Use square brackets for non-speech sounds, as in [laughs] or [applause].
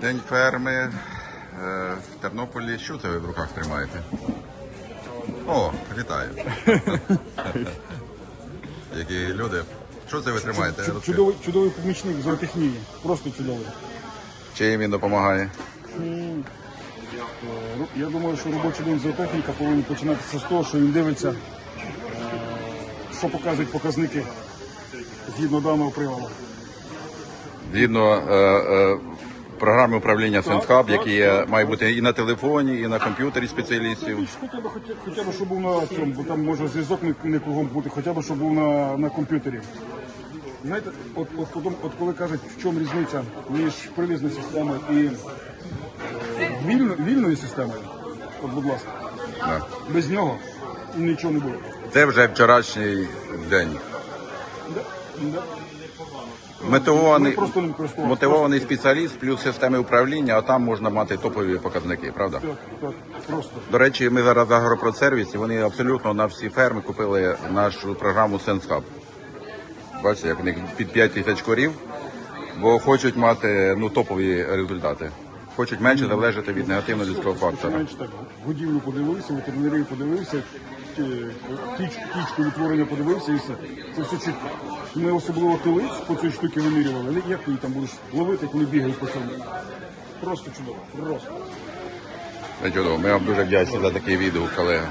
День ферми е, в Тернополі. Що це ви в руках тримаєте? О, вітаю. [laughs] Які люди. Що це ви тримаєте? Чудовий, чудовий помічник зоотехнії. Просто чудовий. Чим він допомагає? Е, Я думаю, що робочий день зоотехніка повинен починатися з того, що він дивиться, е, що показують показники згідно даного приладу. Згідно е, програми управління Сенсхаб, які є, має бути і на телефоні, і на комп'ютері спеціалістів. Хоча б, хоча, хоча б, щоб був на цьому, бо там може зв'язок не, не кругом бути, хоча б, щоб був на, на комп'ютері. Знаєте, от, от, потім- от коли кажуть, в чому різниця між привізною системою і е, вільно, вільною системою, от, будь ласка, Да. без нього нічого не буде. Це вже вчорашній день. Мотивований, просто ним користувалися. мотивований спеціаліст плюс системи управління, а там можна мати топові показники, правда? Так, так, просто. До речі, ми зараз в агропродсервісі, вони абсолютно на всі ферми купили нашу програму SenseHub. Бачите, як у них під 5 тисяч корів, бо хочуть мати ну, топові результати. Хочуть менше залежати від негативного людського фактора. Менше так, годівлю подивився, ветеринарію подивився, тічку відтворення подивився і все. Це все чітко. Ми особливо тилиць по цій штуці вимірювали. Але Як ти там будеш ловити, коли бігають по цьому? Просто чудово. Просто. Чудово. Ми вам дуже вдячні за такий відео, колеги.